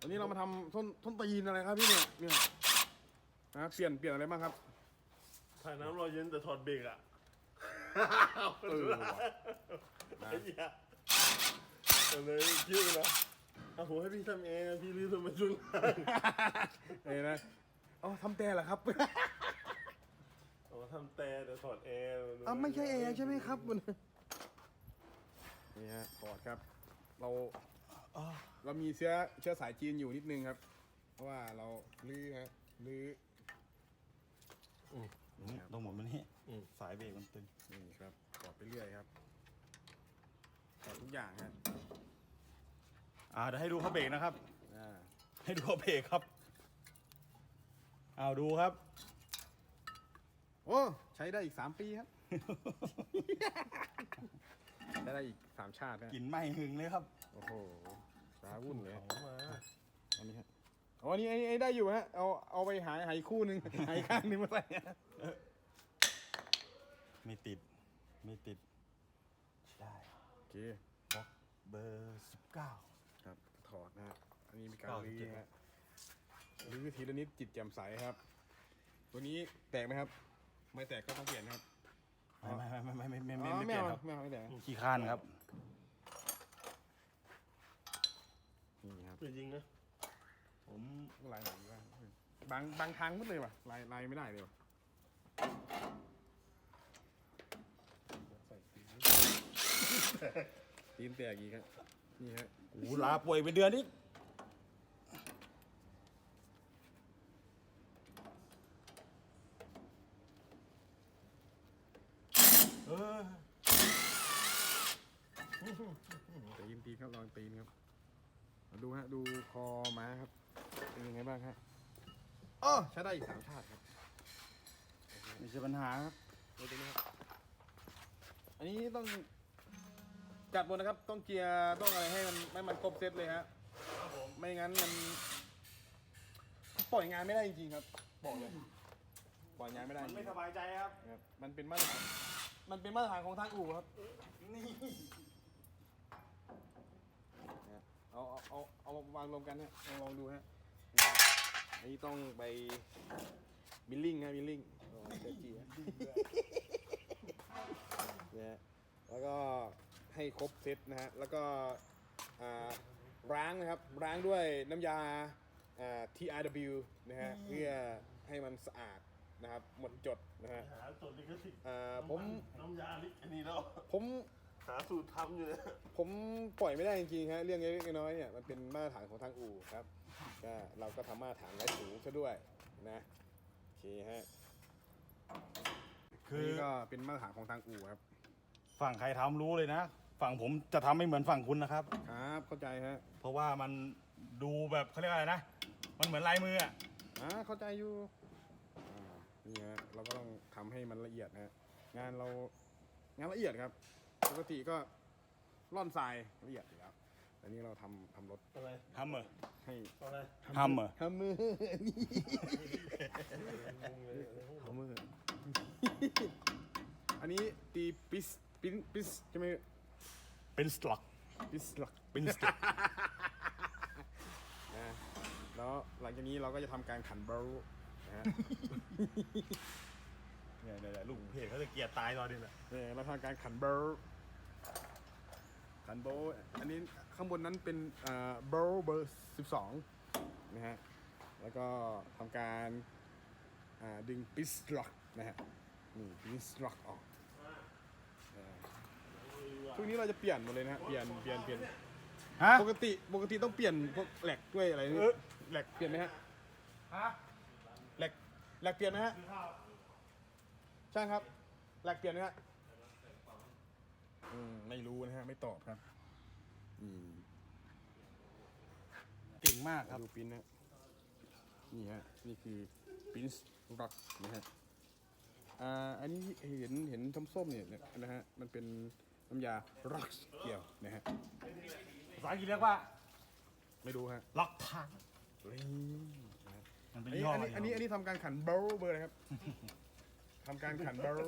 วันนี้เรามาทำส้นส้นตีนอะไรครับพี่เนี่ยเนี่ยนะเปลี่ยนเปลี่ยนอะไรบ้างครับ ถ่ายน้ำรอเย็นแต่ถอดเบรกอะเออว่ะ ไอ้เหี้ยเอาเลยคิ้วนะเอาผมให้พี่ทำเองอะพี่รีบทำมาช่วงล่างเอ้ยนะเอาทำแต่เหรอครับ เอามาทำแต่แต่ถอดแอร์อะไม่ใช่แอร์ใช่ไหมครับมันนี่ฮะถอดครับ เรา เรามีเชื้อเชื้อสายจีนอยู่นิดนึงครับ เพราะว่าเราลื้อฮะลื้อตรงหมดมันนี่สายเบรกมันตึงนี่ครับถอดไปเรื่อยครับถอดทุกอย่างฮะอ่าเดี๋ยวให้ดูเขาเบรกนะครับอ่าให้ดูเขาเบรกครับเอาดูครับ โอ้ใช้ได้อีกสามปีครับใช้ได้อีกสามชาตินะกลิ่นไหม้หึงเลยครับ โอ้โหสาวุ่นเลยเอามาอันนี้ฮะอ๋ออันนี้อันนี้อันนี้ได้อยู่ฮะ เอาเอาไปหายหายคู่หนึ่ง หายข้างหนึงมาใส่ฮะไม่ติดไม่ติด ได้โอเค บล็อกเบอร์สิบเก้า ครับถอดนะฮะอันนี้มีการเก้ารื้สิบเจ็อดฮะรื้อทีละนิดจิตแจ่มใสครับ ตัวนี้แตกไหมครับ ไม่แตกก็ต้องเปลี่ยนนะครับไม่ไม่ไม่ไม่ไม่ไม่อ๋ไม่อไม่เปลี่ยนอาครับไม่เอาไม่แตกขี้ข้านครับ ครับจริงๆนะผมลายไหนดีบ้างบางบางทางหมดเลยว่ะลายลายไม่ได้เลยว่ะใส่ตีนตีนแตกอีกครับนี่ฮะโอ้โหลาป่วยเป็นเดือนนี้เออตีนตีนครับลองตีนครับมา ดูฮะดูคอม้าครับ เป็นยังไงบ้างฮะอ๋อใช้ได้อีกสามชาติครับไม่ใช่ปัญหาครับดูตรงนี้ครับอันนี้ต้องจัดหมดนะครับ ต้องเกียร์ต้องอะไรให้มันให้มันครบเซตเลยฮะไม่งั้นมัน ปล่อยงานไม่ได้จริงๆครับบอกเลยปล่อยงานไม่ได้จมันริไม่งสบายใจครับๆครับ มันเป็นมาตรฐานมันเป็นมาตรฐานของทางอู่ครับ นี่ เนี่ยเอาเอาเอาเอามาวางรวมกันฮะลองลองดูฮะอันนี้ต้องไปบิลลิ่งฮะบิลลิ่งเซจีฮะเนี่ยแล้วก็ให้ครบเซตนะฮะแล้วก็อ่าล้างนะครับล้างด้วยน้ำยาอ่า TRW นะฮะเพื่อให้มันสะอาดนะครับหมดจดนะฮะหาจดลิขสิทธิ์อ่าผมน้ำยาลิขอันนี้แล้วผม หาสูตรทำอยู่เนี่ยผมปล่อยไม่ได้จริงๆฮะเรื่องเล็กๆน้อยๆเนี่ยมันเป็นมาตรฐานของทางอู่ครับก็เราก็ทำมาตรฐานไว้สูงซะด้วยนะโอเคฮะคือนี่ก็เป็นมาตรฐานของทางอู่ครับฝั่งใครทำรู้เลยนะ ฝั่งผมจะทำไม่เหมือนฝั่งคุณนะครับ ครับเข้าใจฮะเพราะว่ามันดูแบบเขาเรียกอะไรนะ มันเหมือนลายมืออะอ่าเข้าใจอยู่อ่านี่ฮะเราก็ต้องทำให้มันละเอียดนะฮะงานเรางานละเอียดครับ ปกติก็ร่อนทรายละเอียดอยู่แล้วแต่นี่เราทำทำรถอะไรฮัมเมอร์ให้อะไรฮัมเมอร์ทำมือนี่งงเลยทำมืออันนี้ตีปิสปินปิสใช่ไหมเป็นสต็อกปิสหลักเป็นสต็อกนะแล้วหลังจากนี้เราก็จะทำการขันเบลนะฮะ เนี่ยเนี่ยเนี่ยลูกเพจเขาจะเกลียดตายตอนนี้แหละเนี่ยเราทำการขันเบลขันเบลอันนี้ข้างบนนั้นเป็นเอ่อเบลเบอร์สิบสองนะฮะ แล้วก็ทำการอ่าดึงปิสล็อกนะฮะ นี่ปิสล็อกออกเออช่วงนี้เราจะเปลี่ยนหมดเลยนะฮะ เปลี่ยน เปลี่ยน เปลี่ยน ฮะ ปกติปกติต้องเปลี่ยนพวกแหลกด้วยอะไรนี่เออแหลกเปลี่ยนไหมฮะ ฮะแหลกแหลกเปลี่ยนไหมฮะ ช่างครับแหลกเปลี่ยนไหมฮะอืมไม่รู้นะฮะ ไม่ตอบครับ อืมเก่งมากครับดูปิ้นนะนี่ฮะ นี่คือปิ้นร็อกนะฮะอ่าอันนี้เห็นเห็นส้มๆเนี่ยนะฮะ มันเป็นน้ำยาร็อกเกี่ยวนะฮะภาษาอังกฤษเรียกว่า ไม่รู้ฮะล็อกทางนี่นะฮะมันเป็อันนยี่นี้ห้ออันนี้อันนี้อันนี้ทำการขันเบลเบอร์นะครับ ทำการขันเบล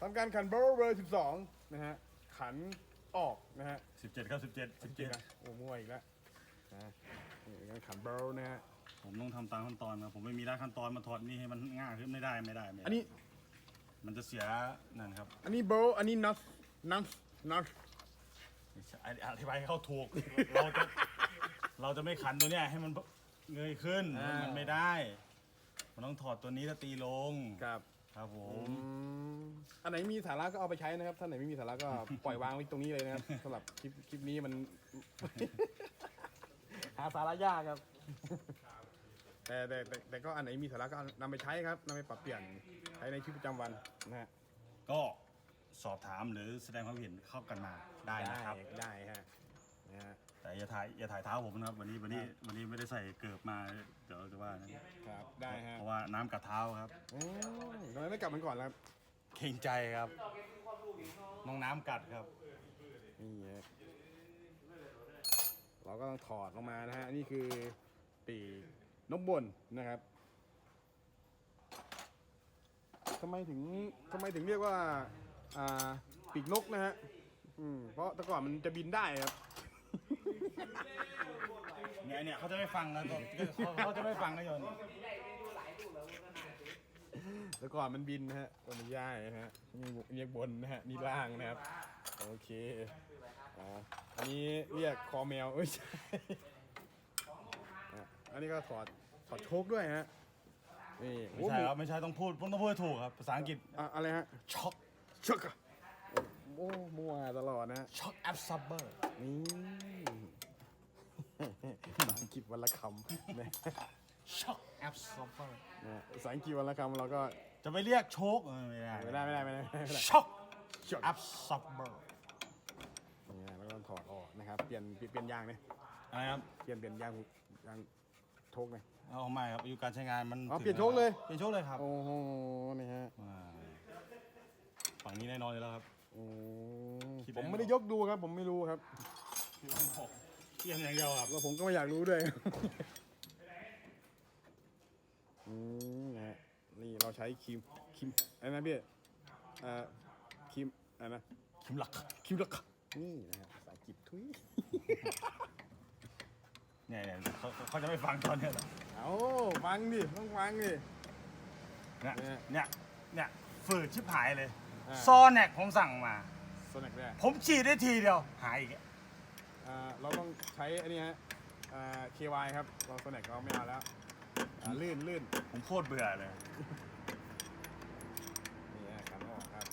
ทำการขันเบลเบอร์สิบสองนะฮะ ขันออกนะฮะสิบเจ็ดครับสิบเจ็ดสิบจริเจ็งดนะโอ้มั่วอีกแล้วนะนี่การขันเบลนะฮะ ผมต้องทำตามขั้นตอนครับผมไม่มีได้ขั้นตอนมาถอดนี่ให้มันง่ายขึ้นไม่ได้ไม่ได้ไม่ได้อันนี้ มันจะเสียนั่นครับ อันนี้เบลอันนี้นัทนัทนัทอธิบายให้เขาถูก เราจะ เราจะไม่ขันตัวเนี้ยให้มันเงยขึ้น มันไม่ได้ มันต้องถอดตัวนี้แล้วตีลงครับครับผม อันไหนมีสาระก็เอาไปใช้นะครับถ้าไหนไม่มีสาระก็ ปล่อยวางไว้ตรงนี้เลยนะครับสำหรับคลิปคลิปนี้มัน หาสาระยากครับ แต่แต่แต่แต่ก็อันไหนมีสาระก็นำไปใช้ครับนำไปปรับเปลี่ยนใช้ในชีวิตประจำวันนะฮะก็สอบถามหรือแสดงความเห็นเข้ากันมาได้นะครับ ได้ฮะนะฮะ แต่อย่าถ่ายอย่าถ่ายเท้าผมนะครับ วันนี้วันนี้วันนี้ไม่ได้ใส่เกิบมาเดี๋ยวจะว่านะครับได้ฮะเพราะว่าน้ำกัดเท้าครับอืมทำไมไม่กลับมันก่อนล่ะครับเกรงใจครับน้องน้ำกัดครับนี่ฮะเราก็ต้องถอดลงมานะฮะอันนี่คือปีกนกบนนะครับทำไมถึงทำไมถึงเรียกว่า อ่า ปีกนกนะฮะอืมเพราะแต่ก่อนมันจะบินได้ครับ เนี่ยเนี่ยเขาจะไม่ฟังนะเขาเขาจะไม่ฟังนะโยนแต่ก่อนมันบินนะฮะตัวมันย่ายนะฮะนี่เรียกบนนะฮะนี่ล่างนะครับ โอเคอ่าอันนี้เรียกคอแมวเอ้ยใช่อะอันนี้ก็ถอดถอดโชคด้วยฮะนี่ไม่ใช่ครับไม่ใช่ต้องพูดต้องพูดให้ถูกครับภาษาอังกฤษอะอะไรฮะช็อคช็อกอะโอ้มั่วตลอดนะช็อคแอบซับเบอร์นี่ ภาษาอังกฤษวันละคำนะช็อคแอบซับเบอร์นะภาษาอังกฤษวันละคำเราก็จะไปเรียกโชคเออไม่ได้ไม่ได้ไม่ได้ไม่ได้ไม่ได้ช็อคช็อกแอบซับเบอร์นี่ฮะแล้วก็ต้องถอดออกนะครับเปลี่ยนเปลี่ยนเปลี่ยนยางเนี่ยอะไรครับเปลี่ยนเปลี่ยนยางยางโชคเนี่ยเอาไม่ครับอายุการใช้งานมันอ๋อถึงเปลี่ยนโชคเลยเปลี่ยนโชคเลยครับโอ้โหนี่ฮะอ่าฝั่งนี้แน่นอนอยู่แล้วครับโอ้คิดผมได้ไม่ได้ยกดูครับ ผมไม่รู้ครับ เปลี่ยนอย่างเดียวครับแล้วผมก็ไม่อยากรู้ด้วย อืมนะฮะนี่เราใช้ครีมครีมอะไรนะพี่เอ่อครีมอะไรนะคิมหลักครีมลักนี่นะฮะภาษาอังกฤษทุย เนี่ยเนี่ยเขาเขาจะไม่ฟังตอนเนี้ยหรอกเอาฟังดิต้องฟังดิ เนี่ยเนี่ยเนี่ยเนี่ยฝืดชิบหายเลย อ่า ซอแนกผมสั่งมาโซนักเนี่ยผมฉีดได้ทีเดียว หายอีกอะ อ่าเราต้องใช้อันนี้ฮะอ่า KY ครับเราโซนักเราไม่เอาแล้วอ่าลื่นลื่นผมโคตรเบื่อเลย นี่ฮะการออกครับ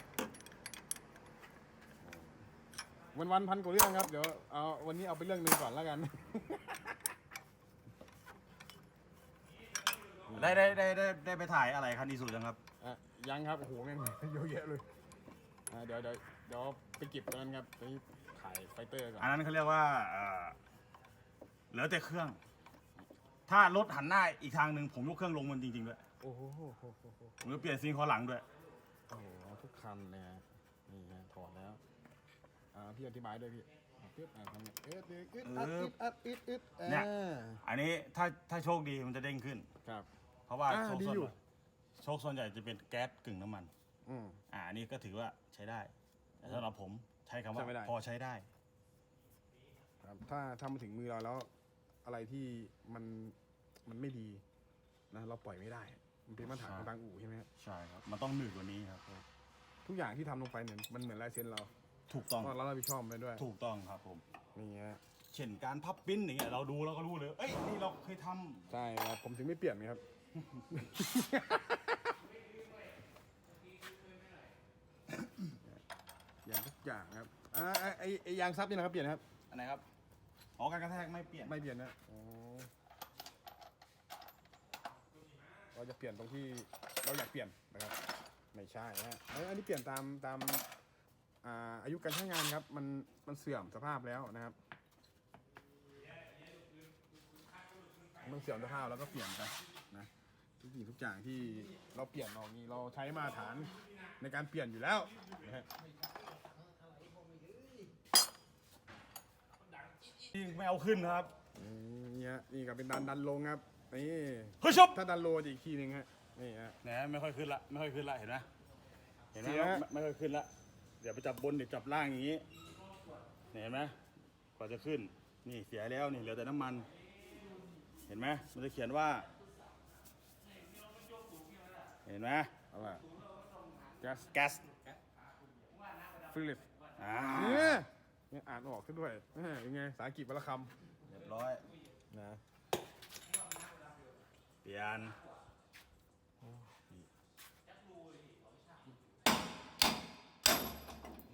วันวันๆพันกว่าเรื่องครับ เดี๋ยวเอาวันนี้เอาไปเรื่องหนึ่งก่อนแล้วกัน ได้ได้ได้ได้ได้ไปถ่ายอะไรคันอีสุยังครับ อะยังครับ โอ้โหแม่ง เยอะแยะเลยอะเดี๋ยวเดี๋ยวเดี๋ยวไปเก็บตรงนั้นครับไป ถ่ายไฟเตอร์ก่อนอันนั้นเขาเรียกว่าเอ่อเหลือแต่เครื่อง ถ้ารถหันหน้าอีกทางหนึ่งผมยกเครื่องลงมันจริงๆด้วยโอ้โหผมจะเปลี่ยนซีนคอหลังด้วย โอ้โหทุกคันเลยฮะนี่ฮะถอดแล้วอ่าพี่อธิบายด้วยพี่อะปึ๊บอ่าทำไงเอ๊ะอึดอึดอัดอึดอัดอึดอึดอ่าเนี่ยอันนี้ถ้าถ้าโชคดีมันจะเด้งขึ้น ครับ เพราะว่าอ่าโชคดีส่วนอยู่ โชคส่วนใหญ่จะเป็นแก๊สกึ่งน้ำมัน อืมอ่าอันนี้ก็ถือว่าใช้ได้แต่สำหรับผม ใช้คำว่าใช้ไม่ได้ พอใช้ได้ ครับถ้าถ้ามาถึงมือเราแล้ว อะไรที่มันมันไม่ดีนะเราปล่อยไม่ได้ มันเป็นมาตรฐานของทางอู่ใช่ไหมครับใช่ครับ มันต้องหนืดกว่านี้ครับ ทุกอย่างที่ทำลงไปเนี่ยมันเหมือนลายเซ็นเราถูกต้องก็เรารับผิดชอบไปด้วยถูกต้องครับผม นี่ฮะเช่นการพับปิ้นอย่างเงี้ยเราดูเราก็รู้เลย เอ้ยนี่เราเคยทำ ใช่ครับผมถึงไม่เปลี่ยนไงครับ อย่างทุกอย่างครับ อ่าไอ้ไอ้ไอ้ยางซับนี่นะครับเปลี่ยนนะครับ อันไหนครับ อ๋อ การกระแทกไม่เปลี่ยน ไม่เปลี่ยนนะอ๋อเราจะเปลี่ยนตรงที่เราอยากเปลี่ยนนะครับ ไม่ใช่ฮะเอ้ยอันนี้เปลี่ยนตามตามอ่าอายุการใช้งานครับ มันมันเสื่อมสภาพแล้วนะครับ มันเสื่อมสภาพแล้วก็เปลี่ยนไปนะทุกสิ่งทุกอย่างที่เราเปลี่ยนออกนี้เราใช้มาตรฐานในการเปลี่ยนอยู่แล้วนะฮะ นี่ไม่เอาขึ้นครับอืมนี่ฮะนี่ก็เป็นดันดันลงครับนี่เฮ้ยชบถ้าดันโลจะอีกทีหนึ่งฮะนี่ฮะ แหนไม่ค่อยขึ้นละไม่ค่อยขึ้นละเห็นไหมเห็นไหมเสีย ไม่ไม่ค่อยขึ้นละเดี๋ยวไปจับบนเดี๋ยวจับล่างอย่างนี้เนี่ยเห็นไหมกว่าจะขึ้น นี่เสียแล้วนี่เหลือแต่น้ำมัน เห็นไหมมันจะเขียนว่า เห็นไหมอะไรแก๊สแก๊สฟิลิปอ่า เนี่ย เนี่ยอ่านออกขึ้นด้วยแม่ยังไงภาษาอังกฤษวรรณคเรียบร้อยำนะเปลี่ยน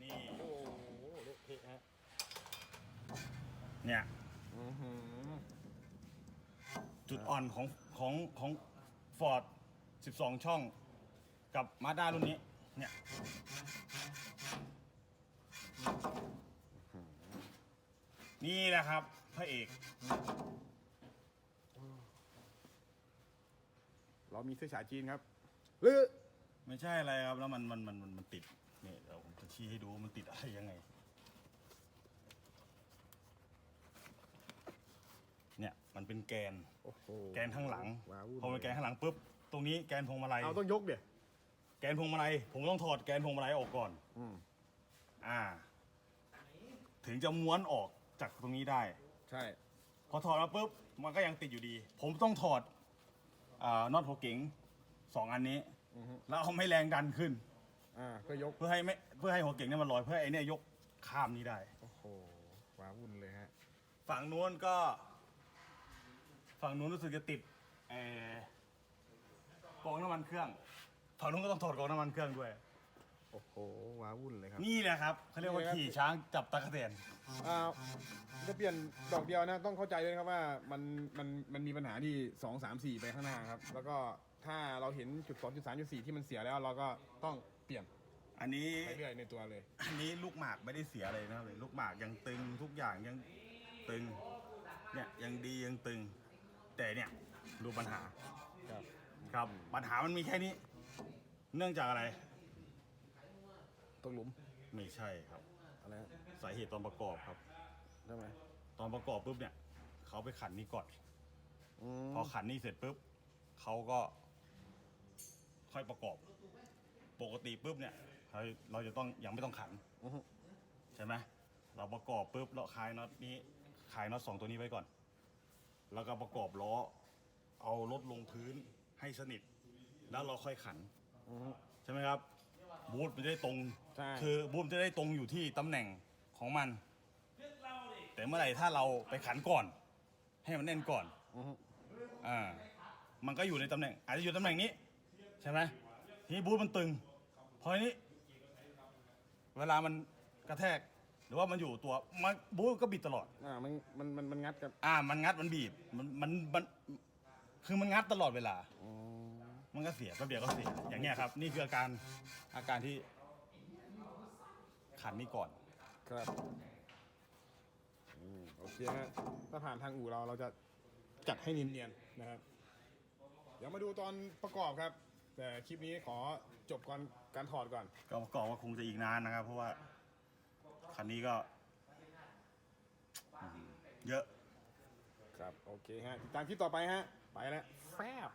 นี่ โอ้โหเละเทะฮะเนี่ย อื้อหือจุดอ่อนของของของฟอร์ด12 ช่อง กับมาด้ารุ่นนี้ เนี่ย นี่แหละครับพระเอก เรามีเสื้อฉายจีนครับหรือไม่ใช่อะไรครับ แล้วมันมันมันมันมันติดเนี่ยเดี๋ยวผมจะชี้ให้ดูมันติดอะไรยังไง เนี่ยมันเป็นแกน โอ้โห แกนข้างหลังว้าววุ่พอเป็นแกนข้างหลังปุ๊บตรงนี้แกนพวงมาลัย เอาต้องยกเดี๋ยแกนพวงมาลัยผมต้องถอดแกนพวงมาลัยออกก่อน อืม อ่า ถึงจะม้วนออก จากตรงนี้ได้ ใช่ พอถอดมาปุ๊บมันก็ยังติดอยู่ดี ผมต้องถอดอ่าน็อตหัวเก๋งสองอันนี้ อือฮึแล้วเอาไม่แรงดันขึ้น อ่าเพื่อยก เพื่อให้ไม่เพื่อให้หัวเก๋งเนี่ยมันลอยเพื่อให้ไอ้เนี่ยยกข้ามนี้ได้ โอ้โหว้าวุ่นเลยฮะ ฝั่งนู้นก็ ฝั่งนู้นรู้สึกจะติดเออกองน้ำมันเครื่อง ฝั่งนู้นก็ต้องถอดกองน้ำมันเครื่องด้วย โอ้โหว้าวุ่นเลยครับนี่แหละครับเขาเรียกว่านี่นะครับขี่ช้างจับตะกะเตนอ่าจะเปลี่ยนดอกเดียวนะต้องเข้าใจด้วยนะครับว่ามันมันมันมีปัญหาที่สองสามสี่ไปข้างหน้าครับ แล้วก็ถ้าเราเห็นจุดสองจุดสามจุดสี่ที่มันเสียแล้ว เราก็ต้องเปลี่ยนอันนี้ ไปเรื่อยในตัวเลย อันนี้ลูกหมากไม่ได้เสียอะไรนะครับเลยลูกหมากยังตึงทุกอย่างยังตึงเนี่ยยังดียังตึง แต่เนี่ยดูปัญหาครับครับปัญหามันมีแค่นี้ เนื่องจากอะไร ตกหลุมไม่ใช่ครับ อะไรฮะสาเหตุตอนประกอบครับใช่ไหมตอนประกอบปุ๊บเนี่ย เขาไปขันนี่ก่อน อืมพอขันนี่เสร็จปุ๊บเขาก็ ค่อยประกอบ ปกติปุ๊บเนี่ยเราเราจะต้องยังไม่ต้องขันอือฮึใช่ไหมเราประกอบปุ๊บเราคลายน็อตนี้คลายน็อตสองตัวนี้ไว้ก่อน แล้วก็ประกอบล้อ เอารถลงพื้นให้สนิท แล้วเราค่อยขันอือฮึใช่ไหมครับ บูทมันจะได้ตรง ใช่ คือบูทมันจะได้ตรงอยู่ที่ตำแหน่งของมัน แต่เมื่อไหร่ถ้าเราไปขันก่อน ให้มันแน่นก่อนอือฮึอ่ามันก็อยู่ในตำแหน่ง อาจจะอยู่ตำแหน่งนี้ ใช่ไหมทีนี้บูทมันตึงพอทีนี้ เวลามันกระแทก หรือว่ามันอยู่ตัวมันบูทก็บิดตลอด อ่ามันมันมันมันงัดกันอ่า มันงัดมันบีบมันมันมันคือมันงัดตลอดเวลาอ๋อมันก็เสียแป๊บเดียวก็เสียอย่างเงี้ยครับ นี่คืออาการอาการที่ ขันนี่ก่อน ครับอืมโอเคฮะถ้าผ่านทางอู่เราเราจะจัดให้เนียนๆนะครับ เดี๋ยวมาดูตอนประกอบครับ แต่คลิปนี้ขอจบก่อนการถอดก่อน ก็ประกอบว่าคงจะอีกนานนะครับ เพราะว่าคันนี้ก็อืมเยอะ ครับ โอเคฮะติดตามคลิปต่อไปฮะ ไปแล้วแฟบ